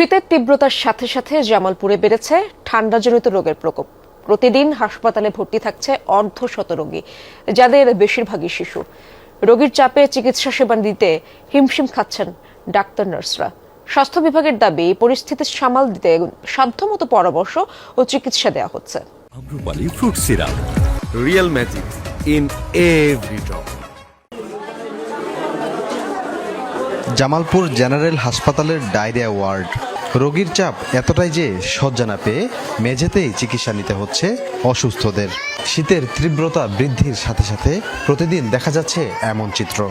শীতের তীব্রতার সাথে সাথে জামালপুরে বেড়েছে ঠান্ডাজনিত রোগের প্রকোপ। প্রতিদিন হাসপাতালে ভর্তি থাকছে অর্ধশত রোগী যাদের বেশিরভাগই শিশু। রোগীর চাপে চিকিৎসা সেবা দিতে হিমশিম খাচ্ছেন ডাক্তার নার্সরা। স্বাস্থ্য বিভাগের দাবি পরিস্থিতি সামাল দিতে সাধ্যমতো পরামর্শ ও চিকিৎসা দেওয়া হচ্ছে। Amrapali fruit syrup real magic in every drop Jamalpur general হাসপাতালের ডায়রিয়া ওয়ার্ড। রোগীর চাপ এতটাই যে শয্যা না পেয়ে মেঝেতেই চিকিৎসা নিতে হচ্ছে অসুস্থদের। শীতের তীব্রতা বৃদ্ধির সাথে সাথে প্রতিদিন দেখা যাচ্ছে এমন চিত্র।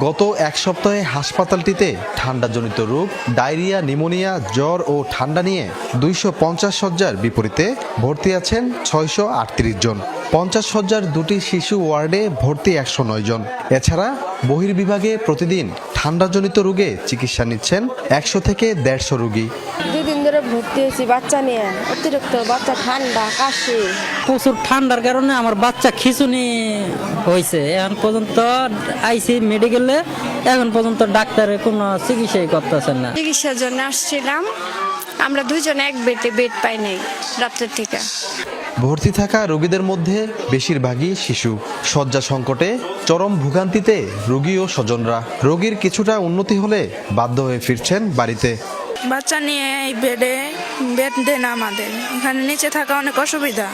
গত এক সপ্তাহে হাসপাতালটিতে ঠান্ডাজনিত রোগ, ডায়রিয়া, নিমোনিয়া, জ্বর ও ঠান্ডা নিয়ে দুইশো পঞ্চাশ শয্যার বিপরীতে ভর্তি আছেন ছয়শো আটত্রিশ জন। পঞ্চাশ শয্যার দুটি শিশু ওয়ার্ডে ভর্তি একশো নয় জন। এছাড়া বহির্বিভাগে প্রতিদিন ঠান্ডাজনিত রোগে চিকিৎসা নিচ্ছেন একশো থেকে দেড়শো রোগী। দুদিন ধরে ভর্তি হয়েছি বাচ্চা নিয়ে। অতিরিক্ত বাচ্চা ঠান্ডা কাশি। প্রচুর ঠান্ডার কারণে আমার বাচ্চা খিচুনি হয়েছে। এখন পর্যন্ত আইসি মেডিকেলে এখন পর্যন্ত ডাক্তারে কোনো চিকিৎসাই করতেছেন না। চিকিৎসার জন্য আসছিলাম। আমরা দুজন এক বেডে বেড পাই নাই রাত্রের থেকে। ভর্তি থাকা রোগীদের মধ্যে বেশিরভাগই শিশু। শয্যা সংকটে চরম ভোগান্তিতে রোগী ও স্বজনরা। রোগীর কিছুটা উন্নতি হলে বাধ্য হয়ে ফিরছেন বাড়িতে। বাচ্চা নিয়ে এই বেডে বেড দেন আমাদের। এখানে নিচে থাকা অনেক অসুবিধা।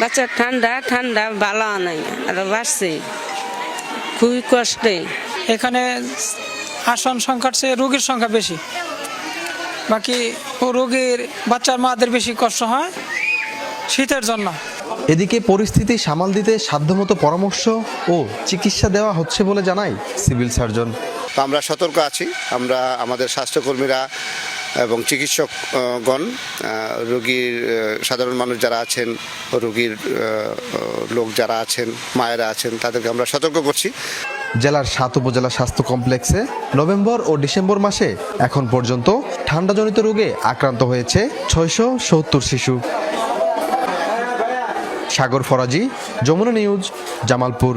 বাচ্চার ঠান্ডা ঠান্ডা ভালো নাই আর বাড়ছে। খুবই কষ্টে। এখানে আসন সংখ্যার চেয়ে রোগীর সংখ্যা বেশি। বাকি ও রোগীর বাচ্চার মাদের বেশি কষ্ট হয়। শীতের জন্য। এদিকে পরিস্থিতি সামাল দিতে সাধ্যমতো পরামর্শ ও চিকিৎসা দেওয়া হচ্ছে বলে জানায় সিভিল সার্জন। তো আমরা সতর্ক আছি। আমরা আমাদের স্বাস্থ্যকর্মীরা এবং চিকিৎসকগণ রোগীর সাধারণ মানুষ যারা আছেন রোগীর লোক যারা আছেন মায়েরা আছেন তাদেরকে আমরা সতর্ক করছি। জেলার সাত উপজেলা স্বাস্থ্য কমপ্লেক্সে নভেম্বর ও ডিসেম্বর মাসে এখন পর্যন্ত ঠান্ডাজনিত রোগে আক্রান্ত হয়েছে ছয়শো সত্তর শিশু। সাগর ফরাজি যমুনা নিউজ জামালপুর।